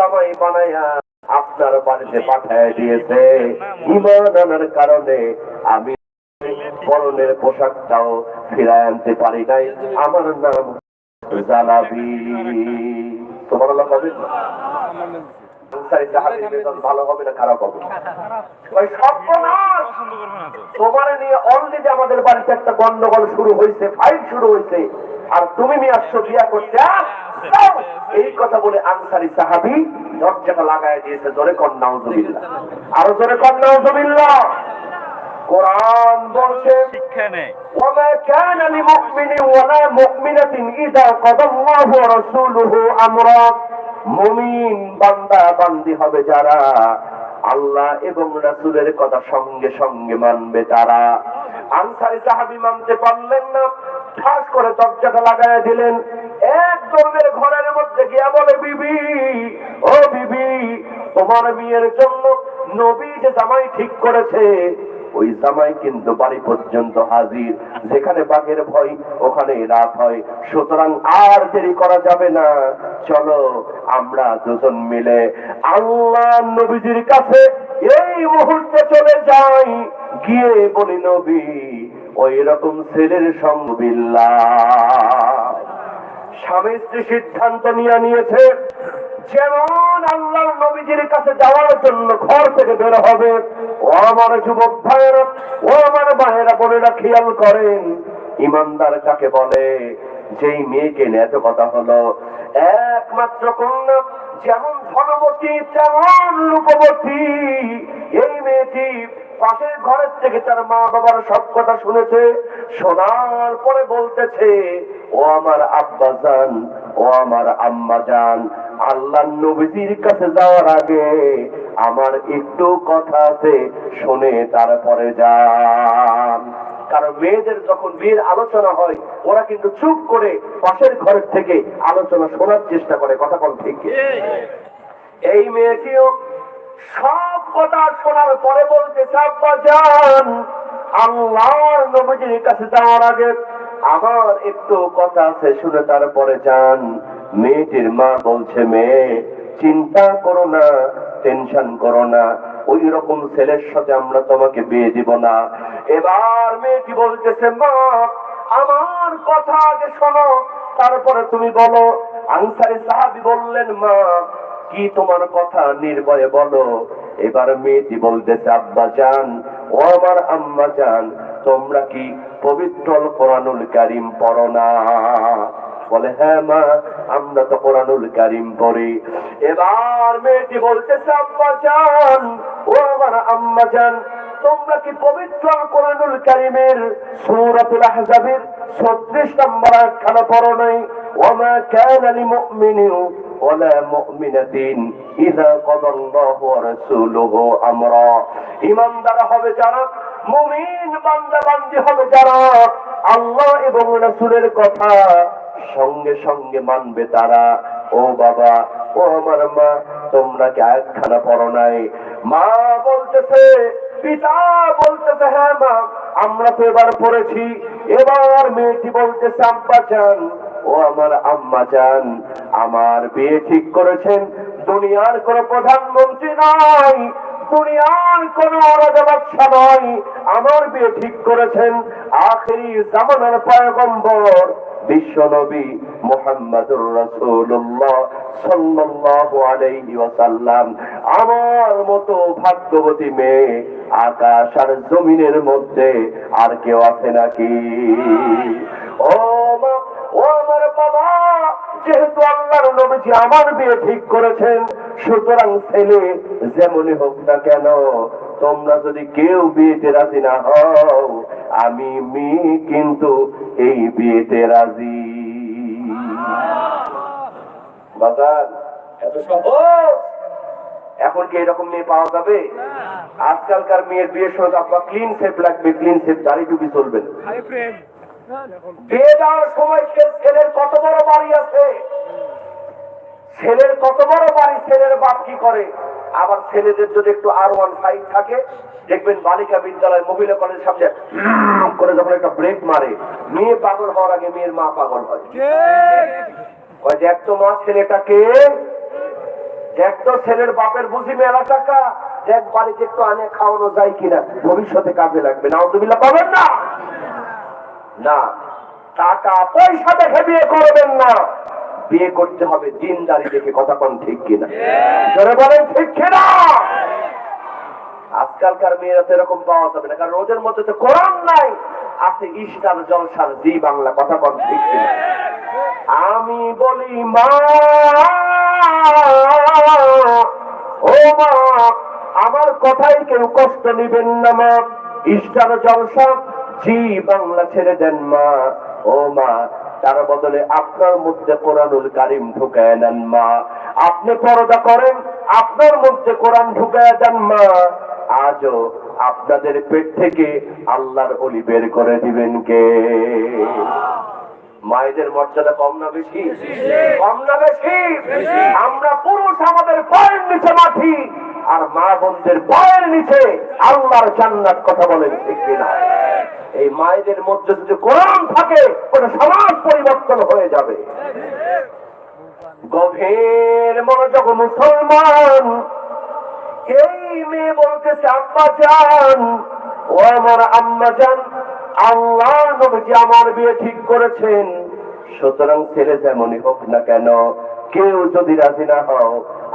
জামাই বানাইয়া আপনার বাড়িতে পাঠায় দিয়েছে। ইমান আনার কারণে আমি পরনের পোশাকটাও ফিরায় আনতে পারি নাই। আমার নাম জালাবি। তোমার লোক হবে আমাদের বাড়িতে একটা গন্ডগোল শুরু হয়েছে ফাইট শুরু হয়েছে। আর তুমি নিয়ে আসছো বিয়া করতে যাও। এই কথা বলে আনসারি সাহাবি দরজাটা লাগায় দিয়েছে জোরে কন্যাউজবিল্লা আরো জোরে কন্যাউজবিল্লা কোরআন বলছে শিক্ষা নেই وما كان لمؤمن ولا مؤمنة إذا قضى الله ورسوله أمرا মুমিন বান্দা বান্দি হবে যারা আল্লাহ এবং রাসূলের কথা সঙ্গে সঙ্গে মানবে তারা আনসারি সাহাবী মানতে পারলেন না ঠাস করে দরজাটা লাগায় দিলেন এক বিবি, ও বিবি, তোমার বিয়ের জন্য নবী যে জামাই ঠিক করেছে, ওই জামাই কিন্তু বাড়ি পর্যন্ত হাজির। যেখানে বাঘের ভয়, ওখানে রাত হয়। সুতরাং আর দেরি করা যাবে না। চলো, আমরা দুজন মিলে আল্লাহ নবীজির কাছে এই মুহূর্তে চলে যাই। গিয়ে বলি, নবী, ওই রকম ছেলের সঙ্গবিল্লা স্বামী স্ত্রী সিদ্ধান্ত নিয়ে নিয়েছে, যেমন আল্লাহ নবীজির কাছে যাওয়ার জন্য ঘর থেকে বের হবে, ও আমার যুবক ভাইয়েরা, ও আমার ভাইয়েরা বোনেরা খেয়াল করেন। ইমানদার কাকে বলে, যেই মেয়েকে নিয়ে এত কথা হলো, একমাত্র কন্যা, যেমন ধনবতী, তেমন রূপবতী। এই মেয়েটি পাশের ঘরের থেকে তার মা বাবার সব কথা শুনেছে শোনার পরে বলতেছে, ও আমার আব্বা জান, ও আমার আম্মা জান, আল্লাহ নবীজির কাছে যাওয়ার আগে আমার একটু কথা আছে, শুনে তারপরে যান। কারণ মেয়েদের যখন বিয়ের আলোচনা হয়, ওরা কিন্তু চুপ করে পাশের ঘরের থেকে আলোচনা শোনার চেষ্টা করে, কথা বল ঠিক এই মেয়েটিও সব কথা শোনার পরে বলতে চাপা যান আল্লাহর কাছে যাওয়ার আগে আমার একটু কথা আছে, শুনে তারপরে যান। মেয়েটির মা বলছে, মেয়ে, চিন্তা করো না, টেনশন করো না। ওই রকম ছেলের সাথে আমরা তোমাকে বিয়ে দিব না। এবার মেয়েটি বলতেছে, মা, আমার কথা আগে শোনো। তারপরে তুমি বলো। আনসারি সাহাবি বললেন, মা কি তোমার কথা নির্ভয়ে বলো? এবার মেয়েটি বলতেছে, আব্বা জান, ও আমার আম্মা জান, তোমরা কি পবিত্র কোরআনুল কারিম পড়ো না? বলে হ্যাঁ মা, আমরা তো কোরআনুল কারিম পড়ি। এবার মেয়েটি বলতেছে, আব্বা জান, ও আমার আম্মা জান, তোমরা কি পবিত্র কোরআনুল কারিমের সূরাতুল আহজাবের 36 নম্বর আয়াতখানা পড়ো নাই? ওমা কানা লিমুমিনিন ওয়ালা মুমিনাতিন ইযা কাদাল্লাহু ওয়া রাসূলুহু আমরা ঈমানদার হবে যারা, মুমিন বান্দা হবে যারা। আল্লাহ এবং রাসূলের কথা সঙ্গে সঙ্গে মানবে তারা। ও বাবা, ও আমার মা, তোমরা কি আয়াতখানা পড়ো নাই? মা বলতেছে, পিতা বলতেছে হ্যাঁ মা, আমরা তো এবার পড়েছি। এবার মেয়েটি বলতেছে, আব্বা যান ও আমার আম্মা যান আমার বিয়ে ঠিক করেছেন, দুনিয়ার কোন প্রধানমন্ত্রী নাই, দুনিয়ার কোন আমার বিয়ে ঠিক করেছেন আখেরি জামানার আমার মতো ভাগ্যবতী মেয়ে আকাশ আর জমিনের মধ্যে আর কেউ আছে নাকি? ও মা, ও যেহেতু আল্লাহর নবীজি আমার বিয়ে ঠিক করেছেন সুতরাং ছেলে যেমনই হোক না কেন তোমরা যদি কেউ বিয়েতে রাজি না হও আমি মেয়ে কিন্তু এই বিয়েতে রাজি। বাজার এত সহজ। এখন কি এরকম মেয়ে পাওয়া যাবে? আজকালকার মেয়ের বিয়ের সময় আপনার ক্লিন সেপ লাগবে ক্লিন সেপ দাড়ি টুপি চলবে বিয়ে দেওয়ার সময় ছেলের কত বড় বাড়ি আছে? ছেলের কত বড় বাড়ি ছেলের বাপ কি করে? আবার ছেলেদের যদি একটু আর ওয়ান ফাইভ থাকে দেখবেন বালিকা বিদ্যালয় মহিলা কলেজের সামনে করে যখন একটা ব্রেক মারে। মেয়ে পাগল হওয়ার আগে মেয়ের মা পাগল হয়। দেখ তো মা ছেলেটাকে। এক তো ছেলের বাপের বুঝি মেলা টাকা। এক বাড়িতে একটু আনে খাওয়ানো যায় কিনা। ভবিষ্যতে কাজে লাগবে। না পাবেন না? না টাকা পয়সা দেখে বিয়ে করবেন না। বিয়ে করতে হবে দিনদারি দেখে কথা কোন ঠিক কিনা? জোরে বলেন ঠিক কিনা? আজকালকার মেয়েরা তো এরকম পাওয়া যাবে না কারণ ওদের মধ্যে তো কোরআন নাই। আছে ইস্টার জলসার জি বাংলা কথা কোন ঠিক কিনা? আমি বলি মা ও মা আমার কথাই কেউ কষ্ট নিবেন না মা। ইস্টার জলসা জি বাংলা ছেড়ে দেন মা। ও মা তার বদলে আপনার মধ্যে কোরআনুল কারিম ঢুকায় নেন মা। আপনি পরদা করেন আপনার মধ্যে কোরআন ঢুকায় দেন মা। আজও আপনাদের পেট থেকে আল্লাহর অলি বের করে দিবেন কে? মায়েদের মর্যাদা কম না বেশি? কম না বেশি? আমরা পুরুষ আমাদের পায়ের নিচে মাটি। আর মা বোনদের পায়ের নিচে আল্লাহর জান্নাত কথা বলেন, ঠিক কিনা? এই মায়েদের মধ্যে যদি কোরআন থাকে, ওটা সমাজ পরিবর্তন হয়ে যাবে। গভীর মনোযোগ মুসলমান, এই মেয়ে বলতেছে আব্বা যান, ও আমার আম্মা যান, আল্লাহ নবীজি আমার বিয়ে ঠিক করেছেন। সুতরাং ছেলে যেমনই হোক না কেন কেউ যদি রাজি না হও,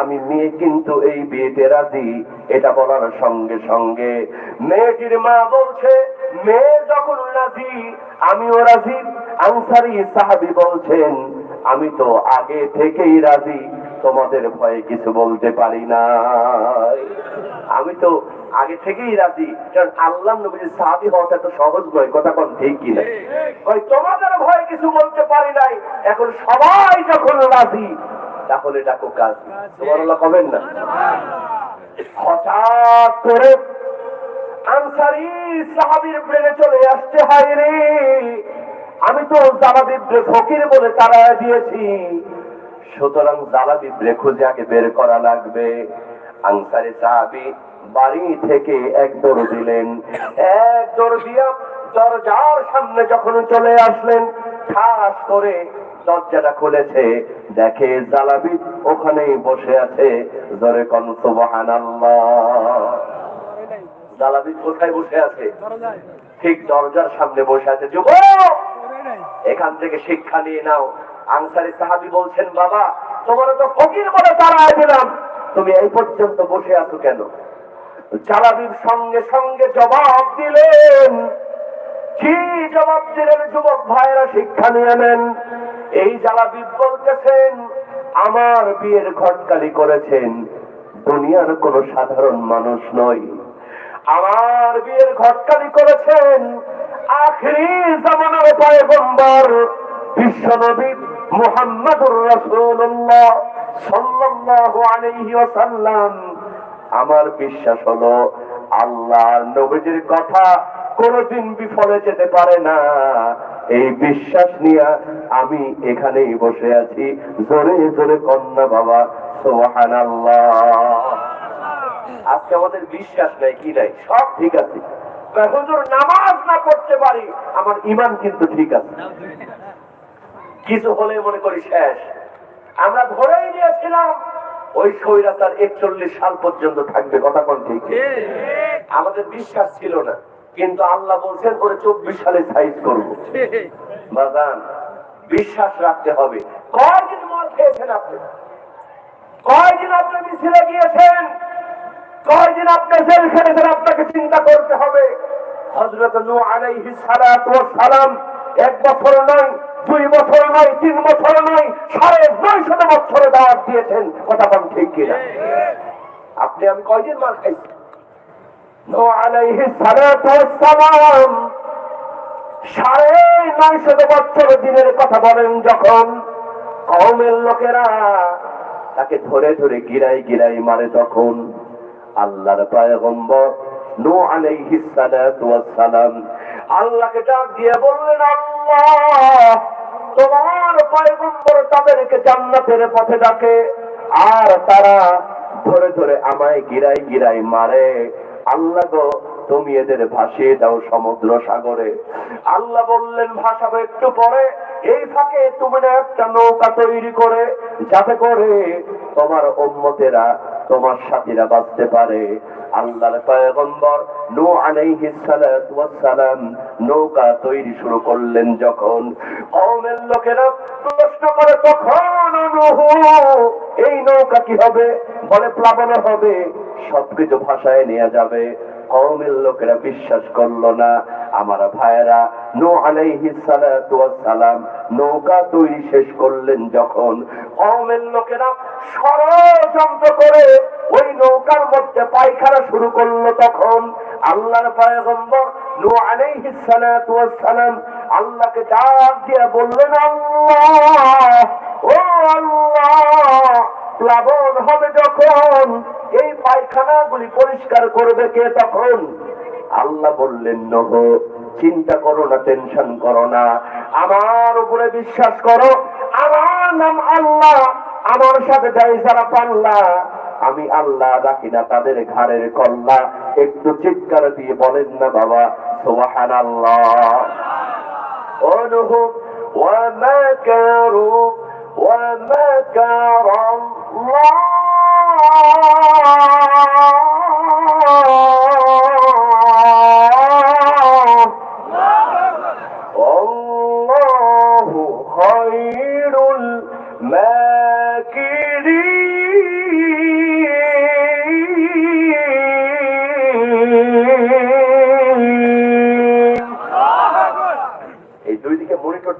আমি মেয়ে কিন্তু এই বিয়েতে রাজি। এটা বলার সঙ্গে সঙ্গে মেয়েটির মা বলছে, মেয়ে যখন রাজি, আমিও রাজি। আনসারি সাহাবি বলছেন, আমি তো আগে থেকেই রাজি, তোমাদের ভয়ে কিছু বলতে পারি না আমি তো আগে থেকেই রাজি। কারণ আল্লাহ নবীর সাহাবি হওয়াটা তো সহজ নয় কথা কোন ঠিক কিনা ওই তোমাদের ভয়ে কিছু বলতে পারি নাই এখন সবাই যখন রাজি তাহলে ডাকো কাজ। তোমার আল্লাহ কবেন না? হঠাৎ করে আনসারি সাহাবির ব্রেনে চলে আসছে হায় রে! আমি তো জালাবিব্রে ফকির বলে তারা দিয়েছি। সুতরাং জালাবিব্রে খুঁজে আগে বের করা লাগবে। আনসারি সাহাবি বাড়ি থেকে এক দৌড় দিলেন। এক দৌড় দিয়া দরজার সামনে যখন চলে আসলেন, ঠাস করে দরজাটা খুলেছে। দেখে জালাবি ওখানেই বসে আছে। জোরে কন জালাবি কোথায় বসে আছে? ঠিক দরজার সামনে বসে আছে। এখান থেকে শিক্ষা নিয়ে নাও। আনসারি সাহাবি বলছেন, বাবা, তোমার তো ফকির বলে তারা দিলাম তুমি এই পর্যন্ত বসে আছো কেন? জালাবির সঙ্গে সঙ্গে জবাব দিলেন, কি জবাব দিলেন যুবক ভাইরা শিক্ষা নিয়ে নেন। এই জালাবি বলতেছেন, আমার বিয়ের ঘটকালি করেছেন, দুনিয়ার কোন সাধারণ মানুষ নয়। আমার বিয়ের ঘটকালি করেছেন আখরি জামানার পায়ে পয়গম্বর বিশ্বনবী মুহাম্মদুর রাসূলুল্লাহ সাল্লাল্লাহু আলাইহি ওয়াসাল্লাম। আমার বিশ্বাস হলো আল্লাহ নবীজির কথা কোনদিন বিফলে যেতে পারে না। এই বিশ্বাস নিয়ে আমি এখানেই বসে আছি। জোরে জোরে কন্যা বাবা, সুবহানাল্লাহ। আজকে আমাদের বিশ্বাস নাই, কি নাই? সব ঠিক আছে। হুজুর, নামাজ না করতে পারি, আমার ইমান কিন্তু ঠিক আছে। কিছু হলে মনে করি শেষ। আমরা ধরেই নিয়েছিলাম ওই স্বৈরাচার একচল্লিশ সাল পর্যন্ত থাকবে কথা কোন ঠিক? আমাদের বিশ্বাস ছিল না কিন্তু আল্লাহ বলছেন ওরে চব্বিশ সালে সাইজ করব। বাগান বিশ্বাস রাখতে হবে। কয়দিন মদ খেয়েছেন আপনি? কয়দিন আপনি মিছিলে গিয়েছেন? কয়দিন আপনি জেল খেটেছেন আপনাকে চিন্তা করতে হবে। হজরত নু ওয়াস সালাম এক বছর নয় দুই বছর নয় তিন বছর নয় সাড়ে নয় শত বছরে দাওয়াত দিয়েছেন, কথা বল ঠিক কিনা? আপনি আমি কয়দিন মার খাইছি? সাড়ে নয় শত বছর দিনের কথা বলেন যখন কওমের লোকেরা তাকে ধরে ধরে গিরাই গিরাই মারে তখন আল্লাহর পয়গম্বর নূ আলাইহিস সালাম আল্লাহকে ডাক দিয়ে বললেন, আল্লাহ, তোমার পয়গম্বর তাদেরকে জান্নাতের পথে ডাকে, আর তারা ধরে ধরে আমায় গিরাই গিরাই মারে। আল্লাহ গো, তুমি এদের ভাসিয়ে দাও সমুদ্র সাগরে। আল্লাহ বললেন ভাসাবো একটু পরে। এই ফাঁকে তুমি একটা নৌকা তৈরি করে, যাতে করে তোমার উম্মতেরা তোমার সাথীরা বাঁচতে পারে। আল্লাহর পয়গম্বর নো আনাইহি সালাতু ওয়াসসালাম নৌকা তৈরি শুরু করলেন যখন। কওমের লোকেরা প্রশ্ন করে, তখন এই নৌকা কি হবে? বলে প্লাবন হবে। সবকিছু ভাষায় নেওয়া যাবে। কওমের লোকেরা বিশ্বাস করল না। আমার ভাইয়েরা নো আলাইহিস সালাতু সালাম নৌকা তৈরি শেষ করলেন যখন। কওমের লোকেরা ষড়যন্ত্র করে ওই নৌকার মধ্যে পায়খানা শুরু করল তখন। আল্লাহর পয়গম্বর নূহ আলাইহিস সালাম আল্লাহকে ডাক দিয়ে বললেন, আল্লাহ, ও আল্লাহ, প্লাবন হবে যখন এই পায়খানাগুলি পরিষ্কার করবে কে তখন আল্লাহ বললেন নহ চিন্তা করো না টেনশন করো না আমার উপরে বিশ্বাস করো আমার নাম আল্লাহ আমার সাথে যাই যারা পাল্লা আমি আল্লাহ রাখি না তাদের ঘাড়ের কল্লা একটু চিৎকার দিয়ে বলেন না বাবা সোহান আল্লাহ অনুহ ومكروا ومكر الله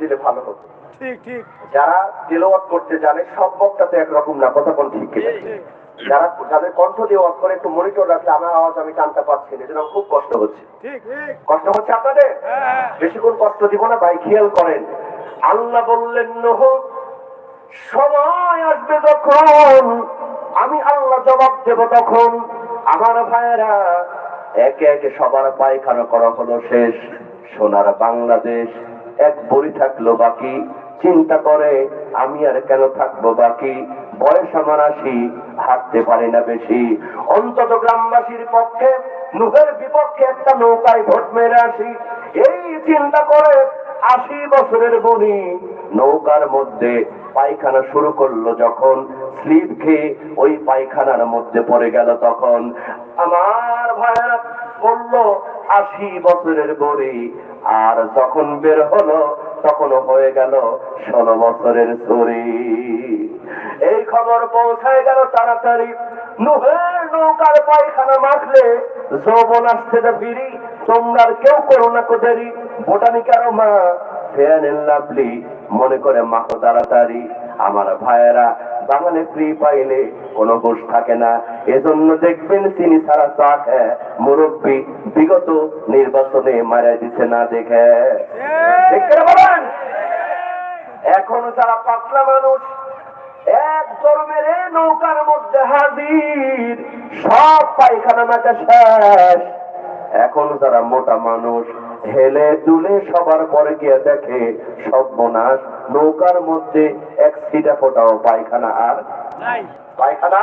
দিলে ভালো হতো। ঠিক ঠিক। যারা তেলাওয়াত করতে জানে সব বক্তাতে একরকম না কথা কোন। ঠিক? যারা যাদের কণ্ঠ দিয়ে ওয়াজ করে একটু মনিটর রাখলে আমার আওয়াজ আমি টানতে পারছি না। এজন্য খুব কষ্ট হচ্ছে। কষ্ট হচ্ছে আপনাদের? হ্যাঁ। বেশিক্ষণ কষ্ট দিব না ভাই খেয়াল করেন। আল্লাহ বললেন নহ সময় আসবে যখন আমি আল্লাহ জবাব দেব তখন। আমার ভাইয়েরা একে একে সবার পায়খানা করা হলো শেষ। সোনার বাংলাদেশ এক বড়ি থাকল বাকি। চিন্তা করে আমি আর কেন থাকব বাকি? বয়স আমার আসি হাঁটতে পারি না বেশি। অন্তত গ্রামবাসীর পক্ষে, নুহের বিপক্ষে একটা নৌকায় ভোট মেরে আসি। এই চিন্তা করে আশি বছরের বুড়ি নৌকার মধ্যে পায়খানা শুরু করল যখন, স্লিপ খেয়ে ওই পায়খানার মধ্যে পড়ে গেল তখন। আমার ভাইয়েরা বলল, আশি বছরের বুড়ি আর যখন বের হলো তখন হয়ে গেল ষোলো বছরের চুরি। এই খবর পৌঁছায় গেল তাড়াতাড়ি। নৌকার পায়খানা মাখলে যৌবন আসছে না ফিরি। তোমরা কেউ করো না কোথারি বোটানিকারও বোটানিকার মা ফেয়ার লাভলি, মনে করে মাখো তাড়াতাড়ি। আমার ভাইয়েরা বাঙালি ফ্রি পাইলে কোনো হুশ থাকে না। এজন্য দেখবেন চিনি ছাড়া চা খায় মুরব্বী বিগত নির্বাচনে মারা দিছে না দেখে। বলেন? এখন যারা পাতলা মানুষ, এক ধর্মের নৌকার মধ্যে হাজির, সব পায়খানা মাথা শেষ। এখন যারা মোটা মানুষ, হেলে দুলে সবার পরে গিয়ে দেখে সব বোনাস নৌকার মধ্যে সিটা ফোটাও পায়খানা আর? পায়খানা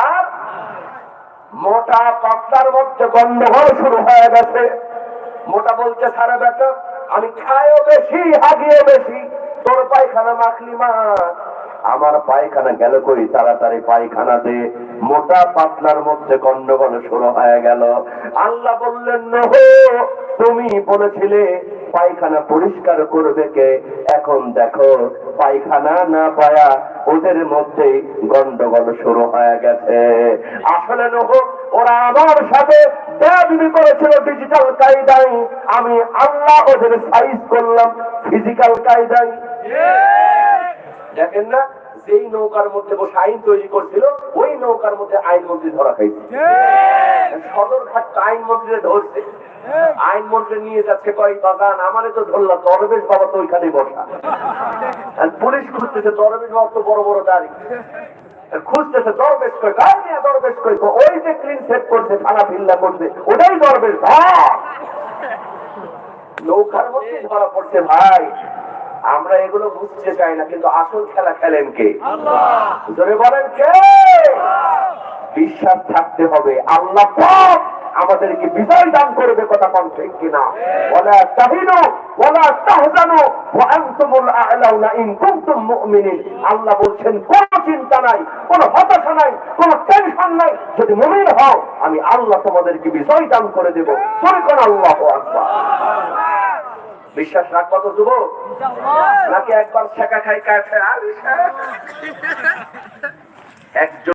মোটা পাতলার মধ্যে গন্ডগোল শুরু হয়ে গেছে। মোটা বলছে সারা বেটা আমি খাইও বেশি হাগিও বেশি। তোর পায়খানা মাখলি মা। আমার পায়খানা গেল কই? তাড়াতাড়ি পায়খানা দে। মোটা পাতলার মধ্যে গন্ডগোল শুরু হয়ে গেল। আল্লাহ বললেন নহ তুমি বলেছিলে পায়খানা পরিষ্কার করবে কে? এখন দেখো, পায়খানা না পায়া ওদের মধ্যে গন্ডগোল শুরু হয়ে গেছে। আসলে নহ ওরা আমার সাথে বেয়াদবি করেছিল ডিজিটাল কায়দায়। আমি আল্লাহ ওদের সাইজ করলাম ফিজিক্যাল কায়দায়। দেখেন না, যেই নৌকার মধ্যে বসে আইন তৈরি করছিল, ওই নৌকার মধ্যে আইন মন্ত্রী ধরা খাইছে। সদরঘাট আইন ধরছে। আইন নিয়ে যাচ্ছে কয় বাগান আমারে তো ধরলাম দরবেশ বাবা তো ওইখানে বসা। পুলিশ খুঁজতেছে দরবেশ বাবা তো বড় বড় দাড়ি। খুঁজতেছে দরবেশ কই গায়ে নিয়ে দরবেশ কই ওই যে ক্লিন সেট করছে থানা ফিল্লা করছে ওটাই দরবেশ নৌকার মধ্যে ধরা পড়ছে ভাই। আমরা এগুলো বুঝতে চাই না কিন্তু আসল খেলা খেলেন কে? জোরে বলেন কে? বিশ্বাস থাকতে হবে আল্লাহ আমাদেরকে বিজয় দান করবে কথা কোন ঠিক কিনা? ওলা তাহিনু ওলা তাহজানু ওয়া আনতুমুল আ'লাউনা ইন কুনতুম মুমিনিন। আল্লাহ বলছেন কোন চিন্তা নাই কোন হতাশা নাই কোন টেনশন নাই। যদি মুমিন হও আমি আল্লাহ তোমাদেরকে বিজয় দান করে দেব। সরে কোন আল্লাহু আকবার। বিশ্বাস রাখবা তো যুবক? নাকি একবার ছেঁকা খাই কাছে আর একজন